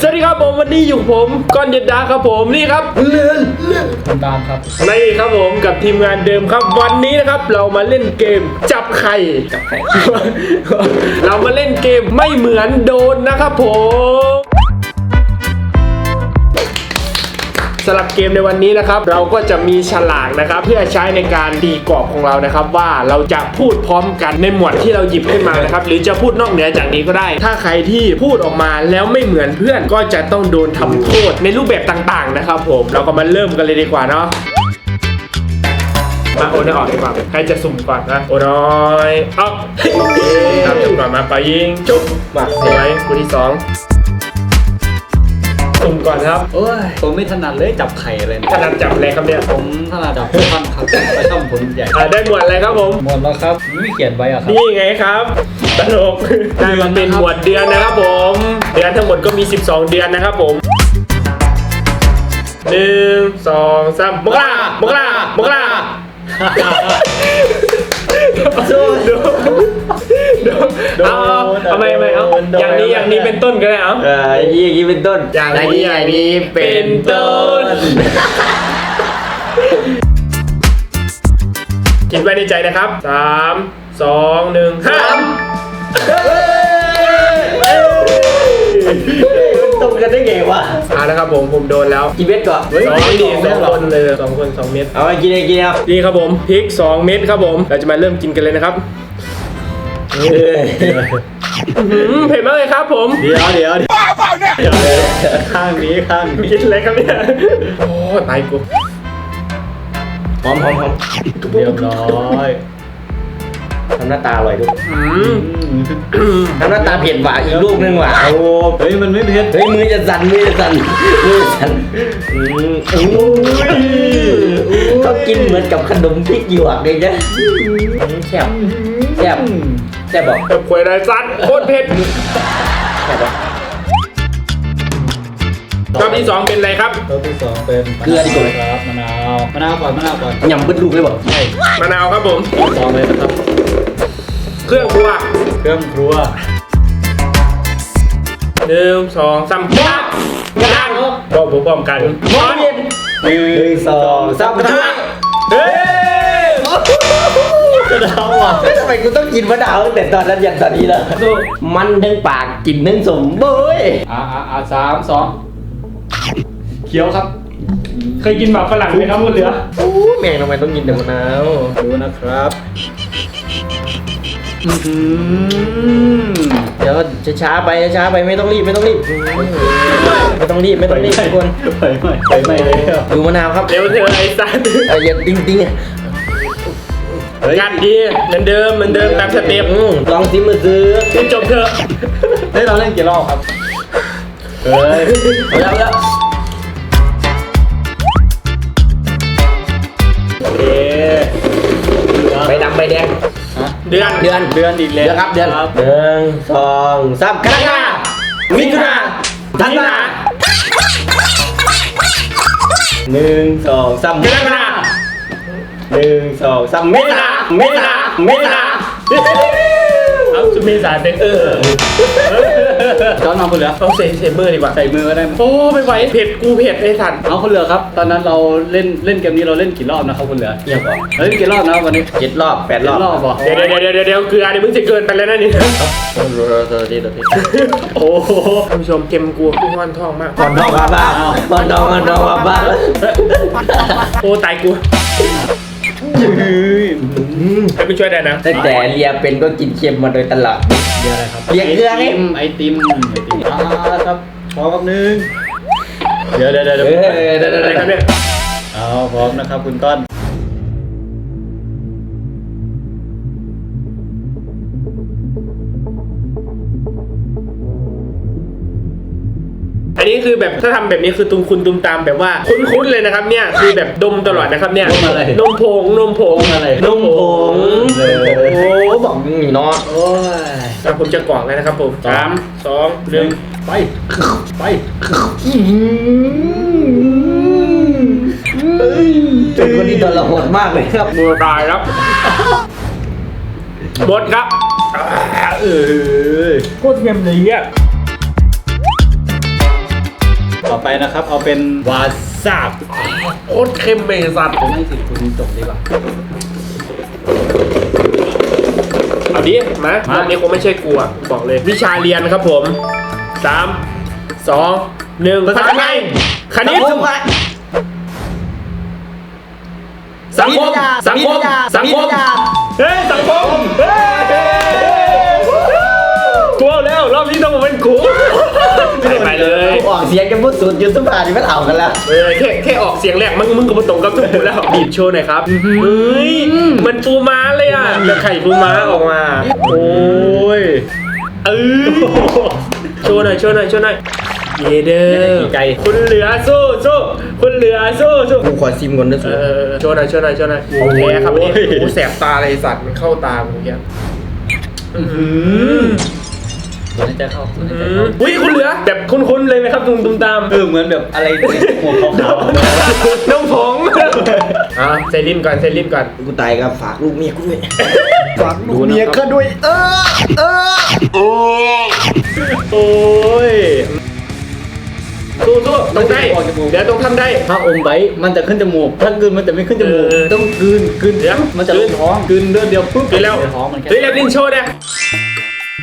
สวัสดีครับผมวันนี้อยู่ผมก้อนเย็นดาครับผมนี่ครับคุณตามครับนี่ครับผมกับทีมงานเดิมครับวันนี้นะครับเรามาเล่นเกมจับไข่จับไข่ เรามาเล่นเกมไม่เหมือนโดนนะครับผม สำหรับเกมในวันนี้นะครับ เราก็จะมีฉลากนะครับ เพื่อใช้ในการตีกรอบของเรานะครับ ว่าเราจะพูดพร้อมกันในหมวดที่เราหยิบขึ้นมานะครับ หรือจะพูดนอกเหนือจากนี้ก็ได้ ถ้าใครที่พูดออกมาแล้วไม่เหมือนเพื่อนก็จะต้องโดนทำโทษในรูปแบบต่างๆนะครับ ผม เราก็มาเริ่มกันเลยดีกว่าเนาะมาโอนออกดีกว่าใครจะสุ่มก่อนนะโอนน้อยออกทำจุดก่อนมาไปยิงจุ๊บมาสวยคู่ที่สอง สุ่มก่อนครับ โอ้ยผมไม่ถนัดเลยจับไข่อะไรถเนี่ยนัดจับอะไรครับเนี่ยผมถนัดจับท่อนครับไปช่องผลใหญ่อ่าได้หมวดอะไรครับผม หมดแล้วครับไม่เขียนไว้อะครับนี่ไงครับตลกได้มาเป็นหมวดเดือนนะครับผม เดือนทั้งหมดก็มี 12 เดือนนะครับผมหนึ่งสองสามมกรามกรามกราดูดู ดูเอาเอาไม่ไม่เอาอย่างนี้อย่างนี้เป็นต้นก็ได้เอา เอออย่างนี้อย่างนี้เป็นต้นอย่างนี้อย่างนี้เป็นต้น คิดไว้ในใจนะครับสามสองหนึ่งห้ามมันตรงกันได้ไงวะอ่านะครับผมผมโดนแล้วกี่เม็ดก่อนสองนี่สองคนเลยสองคนสองเม็ด เอาไปกินเองกินเอา นี่ครับผมพริก 2 เม็ดครับผม เราจะมาเริ่มกินกันเลยนะครับเอื้อหือเผ็ดมากเลยครับผมเดี๋ยวเดี๋ยวเดี๋ยวข้างนี้ข้างนี้กินอะไรครับเนี่ยโอ้ตายกูหอมหอมหอมเรียบร้อยทำหน้าตาอร่อยด้วยอืมทำหน้าตาเผ็ดหวานอีกลูกนึงหว่ะโอ้เฮ้ยมันไม่เผ็ดเฮ้ยมือจะสั่นมือจะสั่นมือจะสั่นอืมอู้เขากินเหมือนกับขนมพริกหยวกเลยนะแซ่บแซ่บแซ่บบอกแบบควยไรซัดโคตรเผ็ดแซ่บบอกรอบที่สองเป็นอะไรครับรอบที่สองเป็นเกลือดีกว่าไหมครับมะนาวมะนาวก่อนมะนาวก่อนยำเบิ้ลลูกเลยบอกใช่มะนาวครับผม สองเลยนะครับ เครื่องครัว เครื่องครัวหนึ่งสองสามปั๊บกระด้างบอกผมพร้อมกันหมอน หนึ่งสองสามเฮ้ยกระดาวอะทำไมกูต้องกินมะนาวตั้งแต่ตอนนั้นยันตอนนี้ล่ะมันทั้งปากกินทั้งสมเบ้ยอ่าอ่าสามสองเคี้ยวครับ เคยกินหมากฝรั่งไหมครับคุณเหลือโอ้แม่งทำไมต้องกินแต่มะนาวดูนะครับ เดี๋ยวช้าๆไปช้าๆไปไม่ต้องรีบไม่ต้องรีบ ไม่ต้องรีบไม่ต้องรีบทุกคนไฟไหม้ไฟไหม้เลยดูมะนาวครับเดี๋ยวเธอไอ้สัตว์เอาอย่าติ้งติ้งอะกัดดีเหมือนเดิมเหมือนเดิมตามสเต็ปอืมลองซิมือซื้อขึ้นจบเถอะเฮ้ยเราเล่นกี่รอบครับเฮ้ยเอาแล้วเอาแล้ว เดือนเดือนเดือนอีกแล้เดืวอนครับเดือนครับหนึ่งสองสามกรกฎามิถุนาธันวาหนึ่งสองสามกรกฎาหนึ่งสองสามเมษาเมษาเมษา เอาจุดเมษาเต็มเออจอนเอาคนเหลือเอาเซเซเบอร์ดีกว่าใส่มือก็ได้ โอ้ไม่ไหวเผ็ดกูเผ็ดไอ้สัตว์เอาคนเหลือครับ ตอนนั้นเราเล่นเล่นเกมนี้เราเล่นกี่รอบนะครับคนเหลือเยี่ยมก่อนเราเล่นกี่รอบนะวันนี้เจ็ดรอบแปดรอบรอบเหรอเดี๋ยวเดี๋ยวเดี๋ยวเดี๋ยวเดี๋ยวเกลือนี่มึงจะเกินไปแล้วนะนี่ตัวทีตัวทีโอ้โหท่านผู้ชมเค็มกูกูงอนท้องมากบอลดองมาบ้าบอลดองบอลดองมาบ้าโอ้ตายกู ให้ไปช่วยได้นะตั้งแต่เรียเป็นก็กินเค็มมาโดยตลอดเดี๋ยวอะไรครับเรียกเกลือไงไอติมไอติมไอติมอ่าครับพร้อมกับหนึ่งเดี๋ยวเดี๋ยวเดี๋ยวเอเดี๋ยวอเดี๋ยวเดี๋ยวอะไรเดี๋ยวครับเนี่ยเอาพร้อมนะครับคุณต้น นนี้คือแบบถ้าทำแบบนี้คือตุมคุณตุมตามแบบว่าคุ้นๆเลยนะครับเนี่ยคือแบบดมตลอดนะครับเนี่ยนมอะไร นมผงนมผงนมอะไรนมผงเลยโอ้บอกนี่เนาะโอ้ยอะผมจะกล่องเลยนะครับผมสามสองหนึ่งไป ไปเป็นคนที่ทรหดมากเลยครับ มือตายครับบดครับเออโคตรเค็มเลยเนี่ย ต่อไปนะครับ เอาเป็นวาซาบโคตรเค็มเลยสัตว์ผมให้สิทธิ์คุณจบดีกว่าเอาดิมารมาอบนี้คงไม่ใช่กูอะบอกเลย วิชาเรียนครับผมสามสองหนึ่งภาษาไทยคณิตสังคมสังคมสังคมเฮ้ยสังคมเฮ้ย นี้ต้องมาเป็นกูไปไปเลย ออกเสียงกันพูดสุดยูทูบาร์นี่ไม่เอากันแล้ว เออแค่แค่ออกเสียงแรกมึงมึงก็มาตรงกับทุกคนแล้วบีบโชว์หน่อยครับเฮ้ยมันปูม้าเลยอะแต่ไข่ปูม้าออกมา โอ้ยเออโชว์หน่อยโชว์หน่อยโชว์หน่อยเยเด้อไก่คุณเหลือสู้สู้คุณเหลือสู้สู้กูขอซิมก่อนนะเอสุดอโชว์หน่อยโชว์หน่อยโชว์หน่อยโอเคครับนี่โอ้แสบตาเลยสัตว์มันเข้าตาเมื่อกี้อื้อ หือตัวนี้จะเข้าตัวนี้อืจะมเข้าอุ้ยคุณเหลือ แบบคุ้นๆเลยไหมครับตุ้มตุ้มตามเออเหมือนแบบอะไรหัวขาวน้องผงอะใส่ลิ้นก่อนใส่ลิ้นก่อนกูตายกับฝากลูกเมียกูด้วยๆฝากดูเมียก็ด้วย เออเออโอ้ยสู้สู้ตรงได้เดี๋ยวต้องทำได้ ถ้าอมไว้มันจะขึ้นจมูก ถ้ากลืนมันจะไม่ขึ้นจมูกเออต้องกลืนกลืนเดี๋ยวมันจะลงท้องกลืนเดือนเดียวปุ๊บเฮ้ยแล้วในท้องมันแค่เฮ้ยแล้วลิ้นโชว์เนี่ย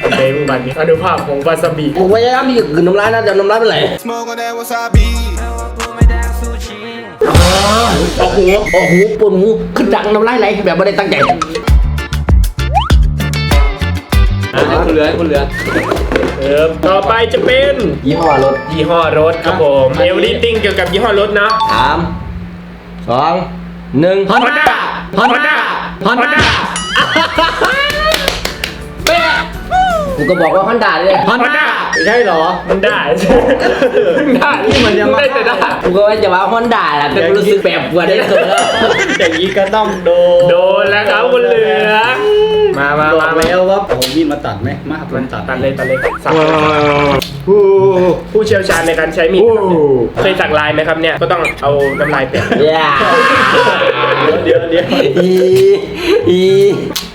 เฮ้ยมึงบันนี้อนุภาพของวาซาบิกูพยายามที่จะกลืนน้ำลายนะแต่น้ำลายเป็นไร Smoke on that wasabi. โอ้โหโอ้โหปวดหูขึ้นดังน้ำลายไหลแบบไม่ได้ตั้งใจอะให้คุณเหลือให้คุณเหลือเออต่อไปจะเป็นยี่ห้อรถยี่ห้อรถครับผมอะเอลลิติ้งเกี่ยวกับยี่ห้อรถนะ สามสองหนึ่ง Honda Honda Honda กูก็บอกว่าฮอนด้าเลย Honda ไม่ใช่เหรอมันได้มันได้นี่มันยังได้แต่ได้กูก็ว่าจะว่าฮอนด้าแหละแต่กูรู้สึกแบบกว่าได้สุดแล้วอย่างนี้ก็ต้องโดนโดนแล้วครับคุณเหลือมามาบอมากมาแล้วว่าเอามีดมาตัดไหมมาผมตัดตัดเลยตัดเลยสักผู้เชี่ยวชาญในการใช้มีดนะครับเนี่ยเคยสักลายไหมครับเนี่ยก็ต้องเอาน้ำลายแปะย่าเดี๋ยวเดี๋ยวอีอี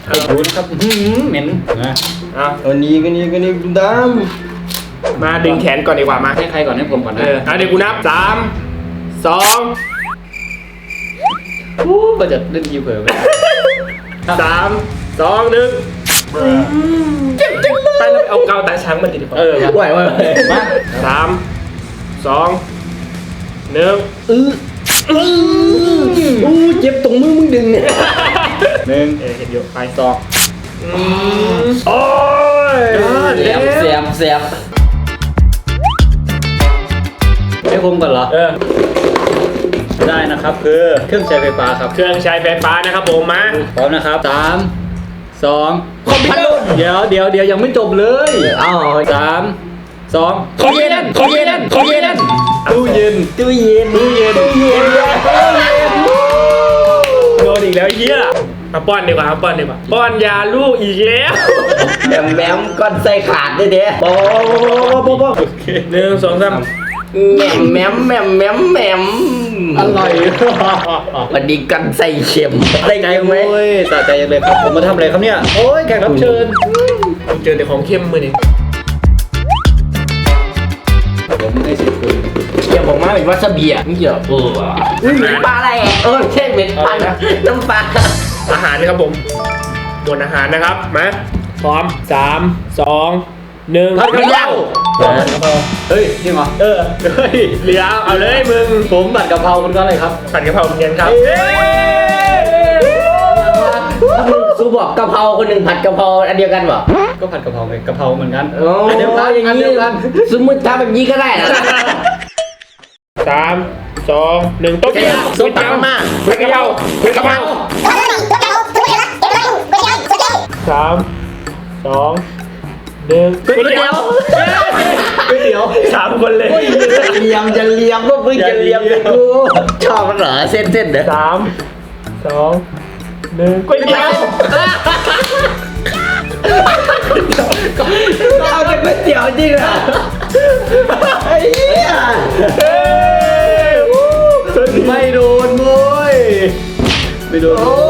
ไอ้ดูนะครับอื้อหือเหม็นนะ เอาอันนี้ก็นี่ก็นี่ดมาดึงแขนก่อนดีกว่ามาให้ใครก่อนให้ผมก่อนเอนะอเอาเดี๋ยวกูนับสามสองโอ้ก็จะเล่นยีเผลอไปสามสองหนึ่งไปแล้วเอาเกาวตาช้างมันติดดีกว่าเออำไหวไหวไหวมาสามสองหนึ่งอื้ออื้ออู้เจ็บตรงมือมึงดึงเนี่ยหนึ่งเออเห็นอยู่ไปสอง โอ้ยเสียบเสียบเสียบให้ผมก่อนเหรอ เออได้นะครับคือเครื่องใช้ไฟฟ้าครับ เครื่องใช้ไฟฟ้านะครับผมมาพร้อมนะครับสามสองคอมพิวเตอร์เดี๋ยวเดี๋ยวเดี๋ยวยังไม่จบเลยเอาสามสองคอมเย็นคอมเย็นคอมเย็นตู้เย็นตู้เย็นตู้เย็นตู้เย็นโดนอีกแล้วเฮีย มาป้อนดีกว่ามาป้อนดีกว่าป้อนยาลูกอีกแล้วแหมมแหมมก้อนใส่ขาดด้วยเด้โป๊ะโป๊ะโป๊ะหนึ่งสองสามแหมมแหมมแหมมแหมมแหมมอร่อยวันนี้กันใส่เข็มได้ไงไหมโอ้ยสะใจจังเลยครับผมมาทำอะไรครับเนี่ยโอ้ยแขกรับเชิญเจอแต่ของเข้มมือนี่ผมให้สิทธิ์คุณเกี่ยวบอกมาเป็นวาซาบิอะนี่เกี่ยวเอออุ้ยเหม็นปลาอะไรอะเออใช่เหม็นปลานะน้ำปลา อาหารนะครับผมบนอาหารนะครับมาพร้อมสามสองหนึ่งผัดกะเพราเฮ้ยจริงเหรอเออเฮ้ยเหลือเอาเลยมึงผมบัตรกะเพราคุณก็อะไรครับผัดกะเพราเหมือนกันครับซูบอกกะเพราคนหนึ่งผัดกะเพราอันเดียวกันเปล่าก็ผัดกะเพราไงกะเพราเหมือนกันโอ้อันเดียวกันอย่างอันนี้เดียวกันสมมติทำแบบนี้ก็ได้นะสามสองหนึ่งต้มยำส้มตำมาผัดกะเพราผัดกะเพรา หนึ่งก๋วยเตี๋ยวก๋วยเตี๋ยวสามคนเลยเลียมจะเลียมก็เพิ่งจะเลียมเลยกูชอบมันเหรอเส้นเส้นๆเด้อสามสองหนึ่งก๋วยเตี๋ยวเอาแต่ก๋วยเตี๋ยวจริงเหรอไอ้เหี้ยเฮ้ยวู้ไม่โดนโว้ยไม่โดน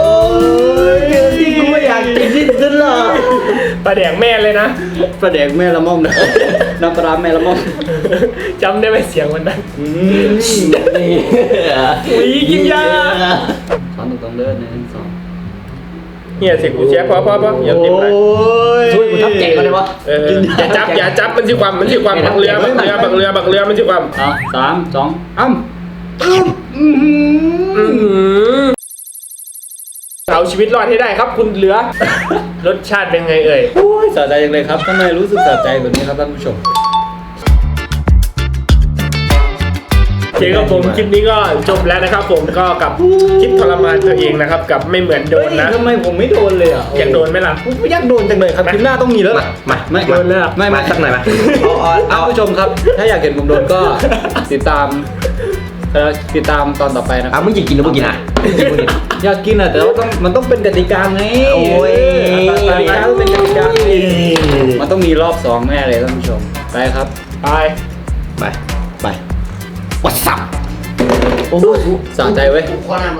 ปลาแดงแม่เลยนะประเด็กแม่ละม่อมนะน้ำปลาร้าแม่ละม่อมจำได้ไหมเสียงวันนั้นอืมนี่อุ๊ยกินยาสอนตรงๆเด้อหนึ่งสองเฮียเสียงกูแชร์พอพอพออย่าติดไปยช่วยกูทับแจกมาเลยวะเอออย่าจับอย่าจับมันสิความมันสิความบักเรือบักเรือบักเรือบักเรือมันสิความอะสามสองอ้ำอื้อหือ เอาชีวิตรอดให้ได้ครับ คุณเหลือ รสชาติเป็นไงเอ่ยโอ้ยสะใจจังเลยครับทำไมรู้สึกสะใจแบบนี้ครับท่านผู้ชม โอเคครับผมคลิปนี้ก็จบแล้วนะครับ ผมก็กับคลิปทรมานตัวเองนะครับ กับไม่เหมือนโดนนะเฮ้ยทำไมผมไม่โดนเลยอะอยากโดนไหมล่ะ ผมไม่อยากโดนจังเลยครับคลิปหน้าต้องมีแล้วมามาไม่มาโดนเลยอะไม่มาไม่สักหน่อยมาเอาเอาท่านเอาผู้ชมครับ ถ้าอยากเห็นผมโดนก็ติดตาม เอ่อติดตามตอนต่อไปนะคเอารับมึงอยากกินหรือมึงกินอะกินมึงกินอยากกินอะแต่ว่าต้องมันต้องเป็นกติกาไงโอ้ยกติกาต้องเป็นกติกามันต้องมีรอบสองแน่เลยท่านผู้ชมไปครับไปไปไปวัดสับ โอ้โหสะใจเว้ยข้อหน้า